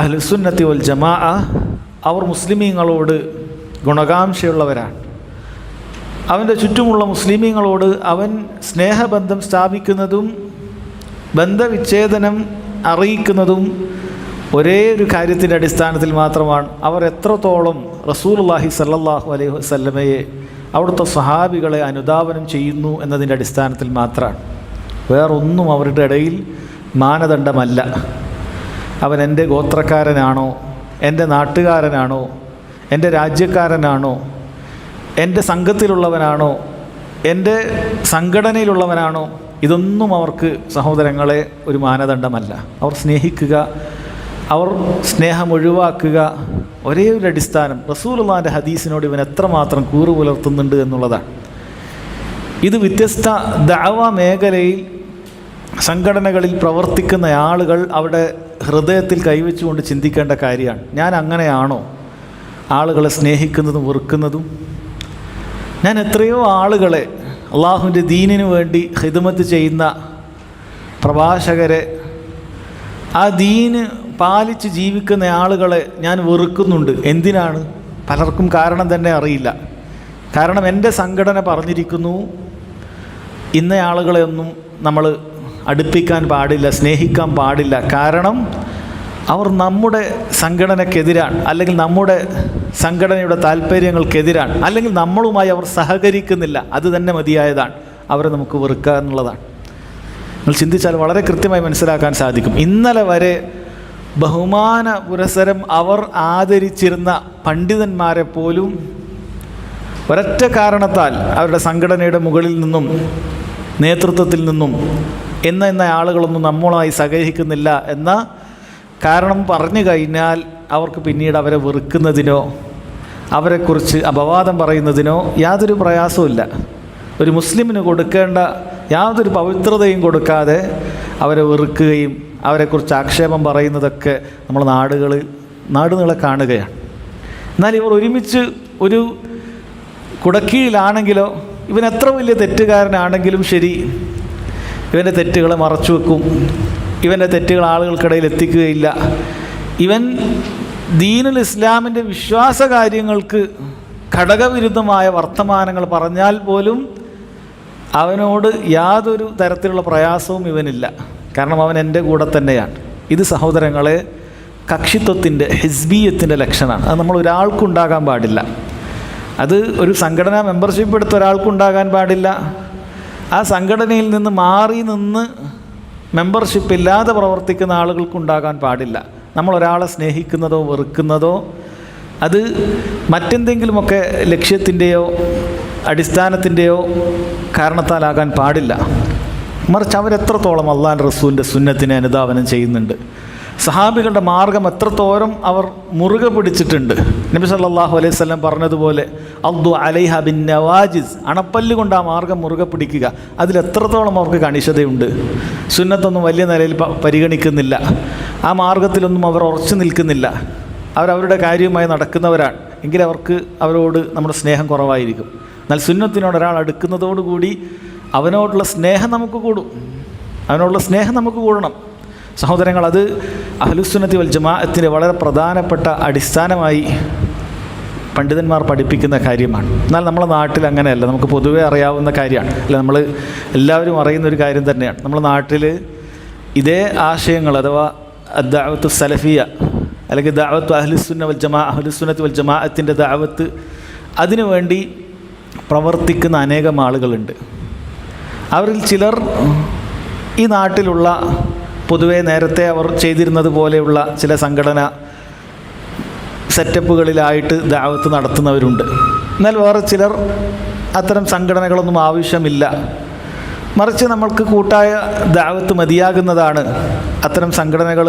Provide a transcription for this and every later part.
അഹ്ലുസുന്നത്തി വൽ ജമാ അവർ മുസ്ലിമീങ്ങളോട് ഗുണകാംക്ഷയുള്ളവരാണ്. അവന്റെ ചുറ്റുമുള്ള മുസ്ലിമീങ്ങളോട് അവൻ സ്നേഹബന്ധം സ്ഥാപിക്കുന്നതും ബന്ധവിച്ഛേദനം അറിയിക്കുന്നതും ഒരേ ഒരു കാര്യത്തിന്റെ അടിസ്ഥാനത്തിൽ മാത്രമാണ്. അവർ എത്രത്തോളം റസൂലുള്ളാഹി സല്ലാഹു അലൈഹി വസല്ലമയെ അവിടുത്തെ സഹാബികളെ അനുധാവനം ചെയ്യുന്നു എന്നതിന്റെ അടിസ്ഥാനത്തിൽ മാത്രമാണ്. വേറൊന്നും അവരുടെ ഇടയിൽ മാനദണ്ഡമല്ല. അവൻ എന്റെ ഗോത്രക്കാരനാണോ? എന്റെ നാട്ടുകാരനാണോ? എന്റെ രാജ്യക്കാരനാണോ? എന്റെ സംഘത്തിലുള്ളവനാണോ? എന്റെ സംഘടനയിലുള്ളവനാണോ? ഇതൊന്നും അവർക്ക് സഹോദരങ്ങളെ ഒരു മാനദണ്ഡമല്ല. അവർ സ്നേഹിക്കുക അവർ സ്നേഹം ഒഴിവാക്കുക ഒരേ ഒരു അടിസ്ഥാനം. റസൂലുള്ളാന്റെ ഹദീസിനോട് ഇവൻ എത്രമാത്രം കൂറു പുലർത്തുന്നുണ്ട് എന്നുള്ളതാണ്. ഇത് വ്യത്യസ്ത ദഅവ മേഖലയിൽ സംഘടനകളിൽ പ്രവർത്തിക്കുന്ന ആളുകൾ അവിടെ ഹൃദയത്തിൽ കൈവച്ചുകൊണ്ട് ചിന്തിക്കേണ്ട കാര്യമാണ്. ഞാൻ അങ്ങനെയാണോ? ആളുകളെ സ്നേഹിക്കുന്നതും വെറുക്കുന്നതും? ഞാൻ എത്രയോ ആളുകളെ അള്ളാഹുവിന്റെ ദീനിനു വേണ്ടി ഹിദമത്ത് ചെയ്യുന്ന പ്രഭാഷകരെ ആ ദീന് പാലിച്ച് ജീവിക്കുന്ന ആളുകളെ ഞാൻ വെറുക്കുന്നുണ്ട്. എന്തിനാണ്? പലർക്കും കാരണം തന്നെ അറിയില്ല. കാരണം എന്റെ സംഘടന പറഞ്ഞിരിക്കുന്നു ഇന്ന ആളുകളെയൊന്നും നമ്മൾ അടുപ്പിക്കാൻ പാടില്ല സ്നേഹിക്കാൻ പാടില്ല. കാരണം അവർ നമ്മുടെ സംഘടനക്കെതിരാണ് അല്ലെങ്കിൽ നമ്മുടെ സംഘടനയുടെ താല്പര്യങ്ങൾക്കെതിരാണ് അല്ലെങ്കിൽ നമ്മളുമായി അവർ സഹകരിക്കുന്നില്ല. അത് തന്നെ മതിയായതാണ്. അവരെ നമുക്ക് വെറുക്കുക എന്നുള്ളതാണ്. നിങ്ങൾ ചിന്തിച്ചാൽ വളരെ കൃത്യമായി മനസ്സിലാക്കാൻ സാധിക്കും. ഇന്നലെ വരെ ബഹുമാന പുരസരം അവർ ആദരിച്ചിരുന്ന പണ്ഡിതന്മാരെ പോലും ഒരൊറ്റ കാരണത്താൽ അവരുടെ സംഘടനയുടെ മുകളിൽ നിന്നും നേതൃത്വത്തിൽ നിന്നും എന്ന എന്ന ആളുകളൊന്നും നമ്മളായി സഹകരിക്കുന്നില്ല എന്ന കാരണം പറഞ്ഞു കഴിഞ്ഞാൽ അവർക്ക് പിന്നീട് അവരെ വെറുക്കുന്നതിനോ അവരെക്കുറിച്ച് അപവാദം പറയുന്നതിനോ യാതൊരു പ്രയാസവുമില്ല. ഒരു മുസ്ലിമിന് കൊടുക്കേണ്ട യാതൊരു പവിത്രതയും കൊടുക്കാതെ അവരെ വെറുക്കുകയും അവരെക്കുറിച്ച് ആക്ഷേപം പറയുന്നതൊക്കെ നമ്മൾ നാടുകളിൽ നാടുകളെ കാണുകയാണ്. എന്നാൽ ഇവർ ഒരുമിച്ച് ഒരു കുടക്കീഴിലാണെങ്കിലോ ഇവൻ എത്ര വലിയ തെറ്റുകാരനാണെങ്കിലും ശരി ഇവന്റെ തെറ്റുകളെ മറച്ചു വെക്കും. ഇവന്റെ തെറ്റുകൾ ആളുകൾക്കിടയിൽ എത്തിക്കുകയില്ല. ഇവൻ ദീനുൽ ഇസ്ലാമിന്റെ വിശ്വാസ കാര്യങ്ങൾക്ക് ഘടകവിരുദ്ധമായ വർത്തമാനങ്ങൾ പറഞ്ഞാൽ പോലും അവനോട് യാതൊരു തരത്തിലുള്ള പ്രയാസവും ഇവനില്ല. കാരണം അവൻ എന്റെ കൂടെ തന്നെയാണ്. ഇത് സഹോദരങ്ങളെ കക്ഷിത്വത്തിന്റെ ഹിസ്ബീയത്തിന്റെ ലക്ഷണമാണ്. അത് നമ്മൾ ഒരാൾക്കുണ്ടാകാൻ പാടില്ല. അത് ഒരു സംഘടനാ മെമ്പർഷിപ്പ് എടുത്ത ഒരാൾക്കുണ്ടാകാൻ പാടില്ല. ആ സംഘടനയിൽ നിന്ന് മാറി നിന്ന് മെമ്പർഷിപ്പ് ഇല്ലാതെ പ്രവർത്തിക്കുന്ന ആളുകൾക്കുണ്ടാകാൻ പാടില്ല. നമ്മൾ ഒരാളെ സ്നേഹിക്കുന്നതോ വെറുക്കുന്നതോ അത് മറ്റെന്തെങ്കിലുമൊക്കെ ലക്ഷ്യത്തിന്റെയോ അടിസ്ഥാനത്തിന്റെയോ കാരണത്താലാകാൻ പാടില്ല. മറിച്ച് അവരെത്രത്തോളം അള്ളാൻ റസൂലിന്റെ സുന്നത്തിനെ അനുധാവനം ചെയ്യുന്നുണ്ട്. സഹാബികളുടെ മാർഗം എത്രത്തോരം അവർ മുറുകെ പിടിച്ചിട്ടുണ്ട്. നബി സല്ലാഹു അലൈഹി വസല്ലം പറഞ്ഞതുപോലെ അബ്ദു അലൈഹ ബിൻ നവാജിസ്. അണപ്പല്ല് കൊണ്ട് ആ മാർഗം മുറുകെ പിടിക്കുക. അതിലെത്രത്തോളം അവർക്ക് കണിശതയുണ്ട്? സുന്നത്തൊന്നും വലിയ നിലയിൽ പരിഗണിക്കുന്നില്ല. ആ മാർഗത്തിലൊന്നും അവർ ഉറച്ചു നിൽക്കുന്നില്ല. അവരവരുടെ കാര്യവുമായി നടക്കുന്നവരാണ്. എങ്കിൽ അവർക്ക് അവരോട് നമ്മുടെ സ്നേഹം കുറവായിരിക്കും. എന്നാൽ സുന്നത്തിനോട് ഒരാൾ അടുക്കുന്നതോടുകൂടി അവനോടുള്ള സ്നേഹം നമുക്ക് കൂടും. അവനോടുള്ള സ്നേഹം നമുക്ക് കൂടണം. സഹോദരങ്ങൾ അത് അഹലുസുന്നത്തി വൽ ജമാഅത്തിന്റെ വളരെ പ്രധാനപ്പെട്ട അടിസ്ഥാനമായി പണ്ഡിതന്മാർ പഠിപ്പിക്കുന്ന കാര്യമാണ്. എന്നാൽ നമ്മുടെ നാട്ടിൽ അങ്ങനെയല്ല. നമുക്ക് പൊതുവേ അറിയാവുന്ന കാര്യമാണ്. അല്ല നമ്മൾ എല്ലാവരും അറിയുന്ന ഒരു കാര്യം തന്നെയാണ്. നമ്മുടെ നാട്ടിൽ ഇതേ ആശയങ്ങൾ അഥവാ ദാവത്ത് സലഫിയ അല്ലെങ്കിൽ ദാവത്ത് അഹ്ലുസുന്ന വൽ ജമാ അഹ്ലുസുന്നത്ത് വൽ ജമാഅത്തിന്റെ ദാവത്ത് അതിനുവേണ്ടി പ്രവർത്തിക്കുന്ന അനേകം ആളുകളുണ്ട്. അവരിൽ ചിലർ ഈ നാട്ടിലുള്ള പൊതുവേ നേരത്തെ അവർ ചെയ്തിരുന്നത് പോലെയുള്ള ചില സംഘടന സെറ്റപ്പുകളിലായിട്ട് ദാവത്ത് നടത്തുന്നവരുണ്ട്. എന്നാൽ വേറെ ചിലർ അത്തരം സംഘടനകളൊന്നും ആവശ്യമില്ല. മറിച്ച് നമ്മൾക്ക് കൂട്ടായ ദാവത്ത് മതിയാകുന്നതാണ് അത്തരം സംഘടനകൾ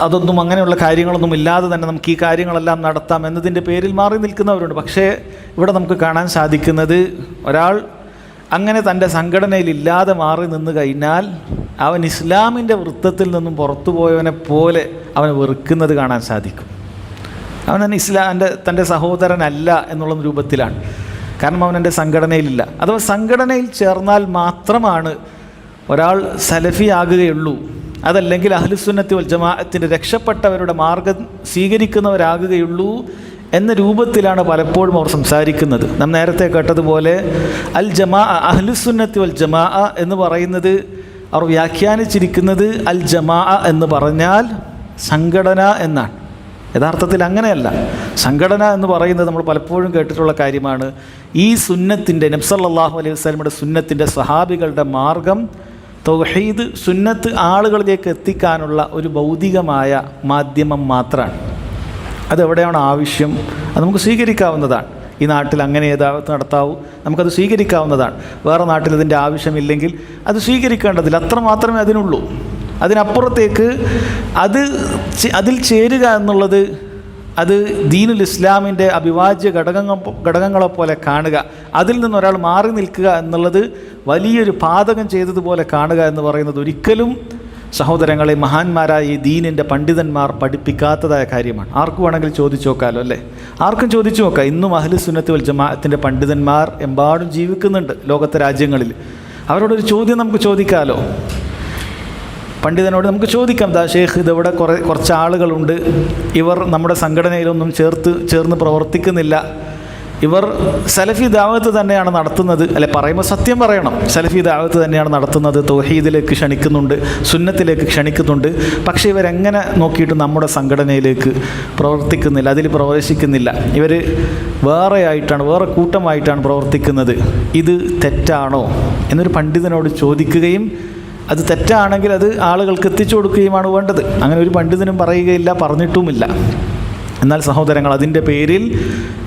അതൊന്നും അങ്ങനെയുള്ള കാര്യങ്ങളൊന്നും ഇല്ലാതെ തന്നെ നമുക്ക് ഈ കാര്യങ്ങളെല്ലാം നടത്താം എന്നതിന്റെ പേരിൽ മാറി നിൽക്കുന്നവരുണ്ട്. പക്ഷേ ഇവിടെ നമുക്ക് കാണാൻ സാധിക്കുന്നത് ഒരാൾ അങ്ങനെ തന്റെ സംഘടനയിൽ ഇല്ലാതെ മാറി നിന്ന് കഴിഞ്ഞാൽ അവൻ ഇസ്ലാമിന്റെ വൃത്തത്തിൽ നിന്നും പുറത്തു പോയവനെ പോലെ അവൻ വെറുക്കുന്നത് കാണാൻ സാധിക്കും. അവൻ തന്നെ ഇസ്ലാമിന്റെ തന്റെ സഹോദരനല്ല എന്നുള്ള രൂപത്തിലാണ്. കാരണം അവൻ എന്റെ സംഘടനയിലില്ല. അഥവാ സംഘടനയിൽ ചേർന്നാൽ മാത്രമാണ് ഒരാൾ സലഫി ആകുകയുള്ളൂ. അതല്ലെങ്കിൽ അഹ്ലുസുന്നത്തി വൽ ജമാഅത്തിന്റെ രക്ഷപ്പെട്ടവരുടെ മാർഗം സ്വീകരിക്കുന്നവരാകുകയുള്ളൂ എന്ന രൂപത്തിലാണ് പലപ്പോഴും അവർ സംസാരിക്കുന്നത്. നാം നേരത്തെ കേട്ടതുപോലെ അൽ ജമാ അഹ്ലുസുന്നത്തി വൽ ജമാ എന്ന് പറയുന്നത് അവർ വ്യാഖ്യാനിച്ചിരിക്കുന്നത് അൽ ജമാ എന്ന് പറഞ്ഞാൽ സംഘടന എന്നാണ്. യഥാർത്ഥത്തിൽ അങ്ങനെയല്ല. സംഘടന എന്ന് പറയുന്നത് നമ്മൾ പലപ്പോഴും കേട്ടിട്ടുള്ള കാര്യമാണ്. ഈ സുന്നത്തിന്റെ നബ്സല്ലാഹു അലൈഹി വസ്ലമിയുടെ സുന്നത്തിന്റെ സഹാബികളുടെ മാർഗം തൗഹീദ് സുന്നത്ത് ആളുകളിലേക്ക് എത്തിക്കാനുള്ള ഒരു ഭൗതികമായ മാധ്യമം മാത്രമാണ് അതെവിടെയാണ് ആവശ്യം? അത് നമുക്ക് സ്വീകരിക്കാവുന്നതാണ്. ഈ നാട്ടിൽ അങ്ങനെ ഏതാവത്ത് നടത്താവൂ? നമുക്കത് സ്വീകരിക്കാവുന്നതാണ്. വേറെ നാട്ടിൽ ഇതിന്റെ ആവശ്യമില്ലെങ്കിൽ അത് സ്വീകരിക്കേണ്ടതില്ല. അത്ര മാത്രമേ അതിനുള്ളൂ. അതിനപ്പുറത്തേക്ക് അത് അതിൽ ചേരുക എന്നുള്ളത് അത് ദീനുൽ ഇസ്ലാമിന്റെ അഭിവാജ്യ ഘടകങ്ങൾ ഘടകങ്ങളെപ്പോലെ കാണുക. അതിൽ നിന്ന് ഒരാൾ മാറി നിൽക്കുക എന്നുള്ളത് വലിയൊരു പാതകം ചെയ്തതുപോലെ കാണുക എന്ന് പറയുന്നത് ഒരിക്കലും സഹോദരങ്ങളെ മഹാന്മാരായ ഈ ദീനിന്റെ പണ്ഡിതന്മാർ പഠിപ്പിക്കാത്തതായ കാര്യമാണ്. ആർക്കു വേണമെങ്കിൽ ചോദിച്ചു നോക്കാമല്ലോ അല്ലേ? ആർക്കും ചോദിച്ചു നോക്കാം. ഇന്നും അഹ്ലു സുന്നത്ത് വൽ ജമാഅത്തിന്റെ പണ്ഡിതന്മാർ എമ്പാടും ജീവിക്കുന്നുണ്ട് ലോകത്തെ രാജ്യങ്ങളിൽ. അവരോടൊരു ചോദ്യം നമുക്ക് ചോദിക്കാമല്ലോ പണ്ഡിതനോട് നമുക്ക് ചോദിക്കാം ദാ ഷേഖ് ഇതവിടെ കുറേ കുറച്ച് ആളുകളുണ്ട്. ഇവർ നമ്മുടെ സംഘടനയിലൊന്നും ചേർത്ത് ചേർന്ന് പ്രവർത്തിക്കുന്നില്ല. ഇവർ സലഫി ദാവത്ത് തന്നെയാണ് നടത്തുന്നത്. അല്ലെ പറയുമ്പോൾ സത്യം പറയണം. സലഫി ദാവത്ത് തന്നെയാണ് നടത്തുന്നത്. തൗഹീദിലേക്ക് ക്ഷണിക്കുന്നുണ്ട്. സുന്നത്തിലേക്ക് ക്ഷണിക്കുന്നുണ്ട്. പക്ഷേ ഇവരെങ്ങനെ നോക്കിയിട്ട് നമ്മുടെ സംഘടനയിലേക്ക് പ്രവർത്തിക്കുന്നില്ല. അതിൽ പ്രവേശിക്കുന്നില്ല. ഇവർ വേറെ ആയിട്ടാണ് വേറെ കൂട്ടമായിട്ടാണ് പ്രവർത്തിക്കുന്നത്. ഇത് തെറ്റാണോ? എന്നൊരു പണ്ഡിതനോട് ചോദിക്കുകയും അത് തെറ്റാണെങ്കിൽ അത് ആളുകൾക്ക് എത്തിച്ചു കൊടുക്കുകയുമാണ് വേണ്ടത്. അങ്ങനെ ഒരു പണ്ഡിതനും പറയുകയില്ല പറഞ്ഞിട്ടുമില്ല. എന്നാൽ സഹോദരങ്ങൾ അതിന്റെ പേരിൽ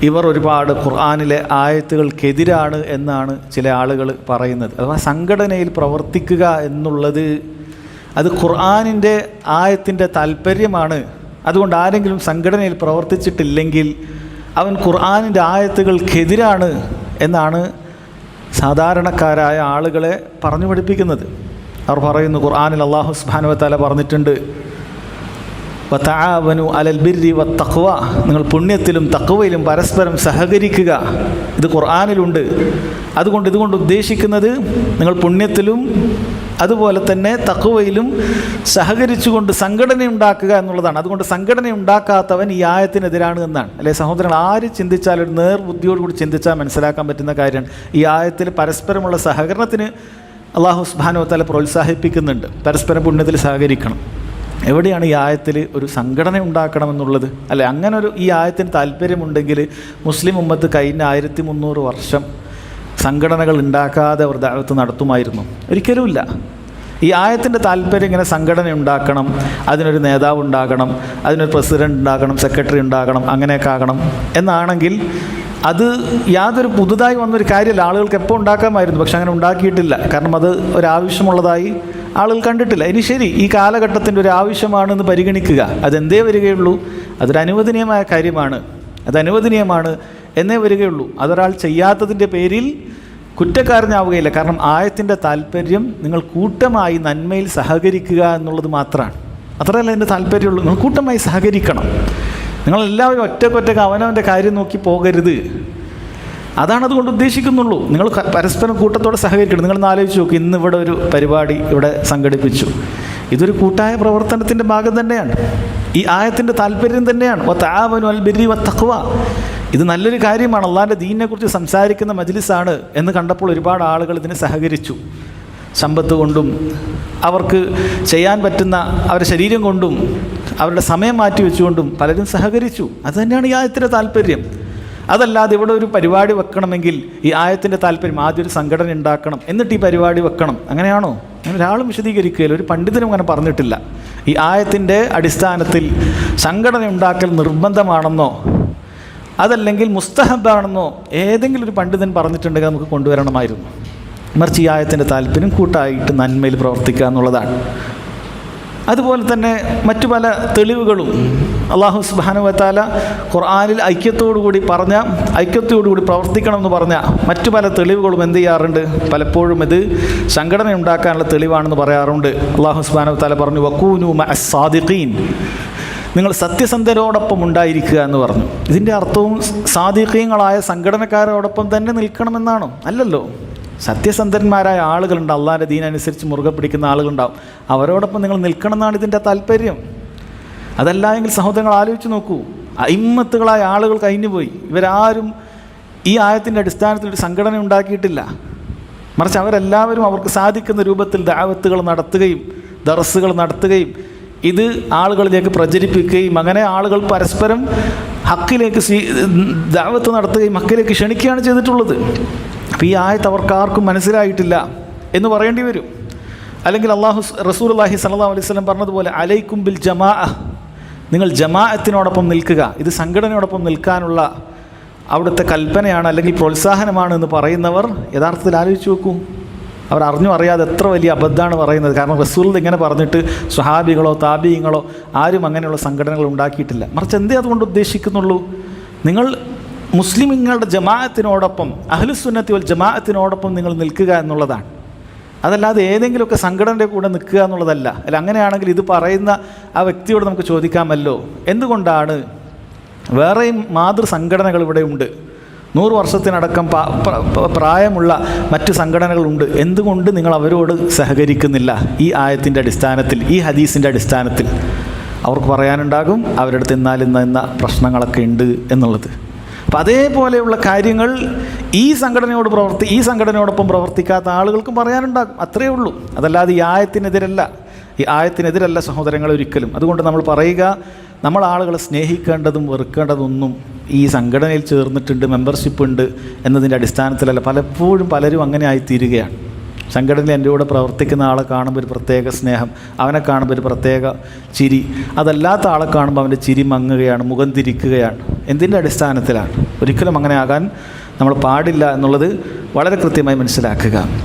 ഇവർ ഒരുപാട് ഖുർആാനിലെ ആയത്തുകൾക്കെതിരാണ് എന്നാണ് ചില ആളുകൾ പറയുന്നത്. അഥവാ സംഘടനയിൽ പ്രവർത്തിക്കുക എന്നുള്ളത് അത് ഖുർആാനിന്റെ ആയത്തിന്റെ താല്പര്യമാണ് അതുകൊണ്ട് ആരെങ്കിലും സംഘടനയിൽ പ്രവർത്തിച്ചിട്ടില്ലെങ്കിൽ അവൻ ഖുർആാനിന്റെ ആയത്തുകൾക്കെതിരാണ് എന്നാണ് സാധാരണക്കാരായ ആളുകളെ പറഞ്ഞു പഠിപ്പിക്കുന്നത്. അവർ പറയുന്നു ഖുർആാനിൽ അള്ളാഹു സുബ്ഹാനഹു വതആല പറഞ്ഞിട്ടുണ്ട് വതആവനു അലൽ ബിർരി വത്തഖ്വ. നിങ്ങൾ പുണ്യത്തിലും തഖ്വയിലും പരസ്പരം സഹകരിക്കുക. ഇത് ഖുർആാനിലുണ്ട്. അതുകൊണ്ട് ഇതുകൊണ്ട് ഉദ്ദേശിക്കുന്നത് നിങ്ങൾ പുണ്യത്തിലും അതുപോലെ തന്നെ തഖ്വയിലും സഹകരിച്ചുകൊണ്ട് സംഘടന ഉണ്ടാക്കുക എന്നുള്ളതാണ്. അതുകൊണ്ട് സംഘടന ഉണ്ടാക്കാത്തവൻ ഈ ആയത്തിനെതിരാണ് എന്നാണ്. അല്ലെ സഹോദരങ്ങൾ ആര് ചിന്തിച്ചാലും ഒരു നേർബുദ്ധിയോടുകൂടി ചിന്തിച്ചാൽ മനസ്സിലാക്കാൻ പറ്റുന്ന കാര്യമാണ്. ഈ ആയത്തിൽ പരസ്പരമുള്ള സഹകരണത്തിന് അള്ളാഹു സുബ്ഹാനഹു തല പ്രോത്സാഹിപ്പിക്കുന്നുണ്ട്. പരസ്പരം പുണ്യത്തിൽ സഹകരിക്കണം. എവിടെയാണ് ഈ ആയത്തിൽ ഒരു സംഘടന ഉണ്ടാക്കണമെന്നുള്ളത്? അല്ലെ അങ്ങനെ ഒരു ഈ ആയത്തിന് താല്പര്യമുണ്ടെങ്കിൽ മുസ്ലിം ഉമ്മത്ത് കഴിഞ്ഞ ആയിരത്തി മുന്നൂറ് വർഷം സംഘടനകൾ ഉണ്ടാക്കാതെ അവർ ദാഴത്ത് നടത്തുമായിരുന്നു. ഒരിക്കലുമില്ല ഈ ആയത്തിന്റെ താല്പര്യം ഇങ്ങനെ സംഘടന ഉണ്ടാക്കണം അതിനൊരു നേതാവ് ഉണ്ടാകണം അതിനൊരു പ്രസിഡന്റ് ഉണ്ടാകണം സെക്രട്ടറി ഉണ്ടാകണം അങ്ങനെയൊക്കെ ആകണം. എന്നാണെങ്കിൽ അത് യാതൊരു പുതുതായി വന്നൊരു കാര്യമല്ല. ആളുകൾക്ക് എപ്പോൾ ഉണ്ടാക്കാമായിരുന്നു പക്ഷെ അങ്ങനെ ഉണ്ടാക്കിയിട്ടില്ല. കാരണം അത് ഒരാവശ്യമുള്ളതായി ആളുകൾ കണ്ടിട്ടില്ല. ഇനി ശരി ഈ കാലഘട്ടത്തിന്റെ ഒരു ആവശ്യമാണെന്ന് പരിഗണിക്കുക. അതെന്തേ വരികയുള്ളൂ? അതൊരു അനുവദനീയമായ കാര്യമാണ്. അത് അനുവദനീയമാണ് എന്നേ വരികയുള്ളൂ. അതൊരാൾ ചെയ്യാത്തതിന്റെ പേരിൽ കുറ്റക്കാരനാവുകയില്ല. കാരണം ആയത്തിന്റെ താല്പര്യം നിങ്ങൾ കൂട്ടമായി നന്മയിൽ സഹകരിക്കുക എന്നുള്ളത് മാത്രമാണ്. അത്രയല്ല എന്റെ താല്പര്യമുള്ളൂ. നിങ്ങൾ കൂട്ടമായി സഹകരിക്കണം. നിങ്ങളെല്ലാവരും ഒറ്റക്കൊറ്റക്ക് അവനവന്റെ കാര്യം നോക്കി പോകരുത്. അതാണ് അതുകൊണ്ട് ഉദ്ദേശിക്കുന്നുള്ളൂ. നിങ്ങൾ പരസ്പരം കൂട്ടത്തോടെ സഹകരിക്കണം. നിങ്ങൾ ആലോചിച്ച് നോക്കും. ഇന്ന് ഇവിടെ ഒരു പരിപാടി ഇവിടെ സംഘടിപ്പിച്ചു. ഇതൊരു കൂട്ടായ പ്രവർത്തനത്തിന്റെ ഭാഗം തന്നെയാണ്. ഈ ആയത്തിന്റെ താല്പര്യം തന്നെയാണ്. ഒ താവനു അൽ ബിരി വ തഖ്വ. ഇത് നല്ലൊരു കാര്യമാണ്. അള്ളാന്റെ ദീനിനെക്കുറിച്ച് സംസാരിക്കുന്ന മജ്ലിസാണ് എന്ന് കണ്ടപ്പോൾ ഒരുപാട് ആളുകൾ ഇതിന് സഹകരിച്ചു. സമ്പത്ത് കൊണ്ടും അവർക്ക് ചെയ്യാൻ പറ്റുന്ന അവരുടെ ശരീരം കൊണ്ടും അവരുടെ സമയം മാറ്റി വെച്ചുകൊണ്ടും പലരും സഹകരിച്ചു. അതുതന്നെയാണ് ഈ ആയത്തിന്റെ താല്പര്യം. അതല്ലാതെ ഇവിടെ ഒരു പരിപാടി വെക്കണമെങ്കിൽ ഈ ആയത്തിന്റെ താല്പര്യം ആദ്യം ഒരു സംഘടന ഉണ്ടാക്കണം. എന്നിട്ട് ഈ പരിപാടി വെക്കണം. അങ്ങനെയാണോ? അങ്ങനെ ഒരാളും വിശദീകരിക്കുകയില്ല. ഒരു പണ്ഡിതനും അങ്ങനെ പറഞ്ഞിട്ടില്ല. ഈ ആയത്തിന്റെ അടിസ്ഥാനത്തിൽ സംഘടന ഉണ്ടാക്കൽ നിർബന്ധമാണെന്നോ അതല്ലെങ്കിൽ മുസ്തഹബാണെന്നോ ഏതെങ്കിലും ഒരു പണ്ഡിതൻ പറഞ്ഞിട്ടുണ്ടെങ്കിൽ നമുക്ക് കൊണ്ടുവരണമായിരുന്നു. മറിച്ച് ഈ ആയത്തിന്റെ താല്പര്യം കൂട്ടായിട്ട് നന്മയിൽ പ്രവർത്തിക്കുക എന്നുള്ളതാണ്. അതുപോലെ തന്നെ മറ്റു പല തെളിവുകളും അള്ളാഹു സുബാനു വത്താല ഖുർആാനിൽ ഐക്യത്തോടുകൂടി പറഞ്ഞ ഐക്യത്തോടുകൂടി പ്രവർത്തിക്കണം എന്ന് പറഞ്ഞ മറ്റു പല തെളിവുകളും എന്ത് ചെയ്യാറുണ്ട്? പലപ്പോഴും ഇത് സംഘടന ഉണ്ടാക്കാനുള്ള തെളിവാണെന്ന് പറയാറുണ്ട്. അള്ളാഹു സുബാനു വത്താല പറഞ്ഞു വക്കൂനു സാദിഖീൻ. നിങ്ങൾ സത്യസന്ധരോടൊപ്പം ഉണ്ടായിരിക്കുക എന്ന് പറഞ്ഞു. ഇതിന്റെ അർത്ഥവും സാദിഖീങ്ങളായ സംഘടനക്കാരോടൊപ്പം തന്നെ നിൽക്കണമെന്നാണോ? അല്ലല്ലോ. സത്യസന്ധന്മാരായ ആളുകളുണ്ട്. അള്ളാഹിന്റെ ദീനനുസരിച്ച് മുറുകെ പിടിക്കുന്ന ആളുകളുണ്ടാവും. അവരോടൊപ്പം നിങ്ങൾ നിൽക്കണം എന്നാണ് ഇതിന്റെ താല്പര്യം. അതല്ല എങ്കിൽ സഹോദരങ്ങൾ ആലോചിച്ച് നോക്കൂ. അയിമ്മത്തുകളായ ആളുകൾ കഴിഞ്ഞുപോയി ഇവരാരും ഈ ആയത്തിന്റെ അടിസ്ഥാനത്തിൽ ഒരു സംഘടന ഉണ്ടാക്കിയിട്ടില്ല. മറിച്ച് അവരെല്ലാവരും അവർക്ക് സാധിക്കുന്ന രൂപത്തിൽ ദാവത്തുകൾ നടത്തുകയും ദറസുകൾ നടത്തുകയും ഇത് ആളുകളിലേക്ക് പ്രചരിപ്പിക്കുകയും അങ്ങനെ ആളുകൾ പരസ്പരം ഹക്കിലേക്ക് സ്വീ ദാവത്ത് നടത്തുകയും ഹക്കിലേക്ക് ക്ഷണിക്കുകയാണ് ചെയ്തിട്ടുള്ളത്. അപ്പോൾ ഈ ആയത്ത് അവർക്കാർക്കും മനസ്സിലായിട്ടില്ല എന്ന് പറയേണ്ടി വരും. അല്ലെങ്കിൽ അള്ളാഹു റസൂൽ അള്ളാഹി സല്ലാ അലൈഹി സ്വലം പറഞ്ഞതുപോലെ അലൈക്കും ബിൽ ജമാ നിങ്ങൾ ജമാഅത്തിനോടൊപ്പം നിൽക്കുക. ഇത് സംഘടനയോടൊപ്പം നിൽക്കാനുള്ള അവിടുത്തെ കൽപ്പനയാണ് അല്ലെങ്കിൽ പ്രോത്സാഹനമാണ് എന്ന് പറയുന്നവർ യഥാർത്ഥത്തിൽ ആലോചിച്ച് നോക്കൂ. അവർ അറിഞ്ഞു അറിയാതെ എത്ര വലിയ അബദ്ധമാണ് പറയുന്നത്. കാരണം റസൂൽ ഇങ്ങനെ പറഞ്ഞിട്ട് സ്വഹാബികളോ താബീയങ്ങളോ ആരും അങ്ങനെയുള്ള സംഘടനകൾ ഉണ്ടാക്കിയിട്ടില്ല. മറിച്ച് എന്തേ അതുകൊണ്ട് ഉദ്ദേശിക്കുന്നുള്ളൂ? നിങ്ങൾ മുസ്ലിമുകളുടെ ജമാഅത്തിനോടൊപ്പം അഹ്ലുസുന്നത്തി വൽ ജമാഅത്തിനോടൊപ്പം നിങ്ങൾ നിൽക്കുക എന്നുള്ളതാണ്. അതല്ലാതെ ഏതെങ്കിലുമൊക്കെ സംഘടനയുടെ കൂടെ നിൽക്കുക എന്നുള്ളതല്ല. അല്ല അങ്ങനെയാണെങ്കിൽ ഇത് പറയുന്ന ആ വ്യക്തിയോട് നമുക്ക് ചോദിക്കാമല്ലോ. എന്തുകൊണ്ടാണ്? വേറെയും മാതൃ ഇവിടെ ഉണ്ട്. നൂറ് വർഷത്തിനടക്കം പ്രായമുള്ള മറ്റ് സംഘടനകളുണ്ട് എന്തുകൊണ്ട് നിങ്ങൾ അവരോട് സഹകരിക്കുന്നില്ല? ഈ ആയത്തിന്റെ അടിസ്ഥാനത്തിൽ ഈ ഹദീസിന്റെ അടിസ്ഥാനത്തിൽ. അവർക്ക് പറയാനുണ്ടാകും അവരുടെ അടുത്ത് എന്ന പ്രശ്നങ്ങളൊക്കെ ഉണ്ട് എന്നുള്ളത്. അപ്പം അതേപോലെയുള്ള കാര്യങ്ങൾ ഈ സംഘടനയോട് പ്രവർത്തി ഈ സംഘടനയോടൊപ്പം പ്രവർത്തിക്കാത്ത ആളുകൾക്കും പറയാനുണ്ടാകും. അത്രയേ ഉള്ളൂ. അതല്ലാതെ ഈ ആയത്തിനെതിരല്ല. ഈ ആയത്തിനെതിരല്ല സഹോദരങ്ങൾ ഒരിക്കലും. അതുകൊണ്ട് നമ്മൾ പറയുക നമ്മൾ ആളുകളെ സ്നേഹിക്കേണ്ടതും വെറുക്കേണ്ടതൊന്നും ഈ സംഘടനയിൽ ചേർന്നിട്ടുണ്ട് മെമ്പർഷിപ്പ് ഉണ്ട് എന്നതിന്റെ അടിസ്ഥാനത്തിലല്ല. പലപ്പോഴും പലരും അങ്ങനെ ആയിത്തീരുകയാണ്. സംഘടനയിൽ എന്റെ കൂടെ പ്രവർത്തിക്കുന്ന ആളെ കാണുമ്പോൾ ഒരു പ്രത്യേക സ്നേഹം അവനെ കാണുമ്പോൾ ഒരു പ്രത്യേക ചിരി. അതല്ലാത്ത ആളെ കാണുമ്പോൾ അവന്റെ ചിരി മങ്ങുകയാണ് മുഖം തിരിക്കുകയാണ്. എന്തിന്റെ അടിസ്ഥാനത്തിലാണ്? ഒരിക്കലും അങ്ങനെ ആകാൻ നമ്മൾ പാടില്ല എന്നുള്ളത് വളരെ കൃത്യമായി മനസ്സിലാക്കുക.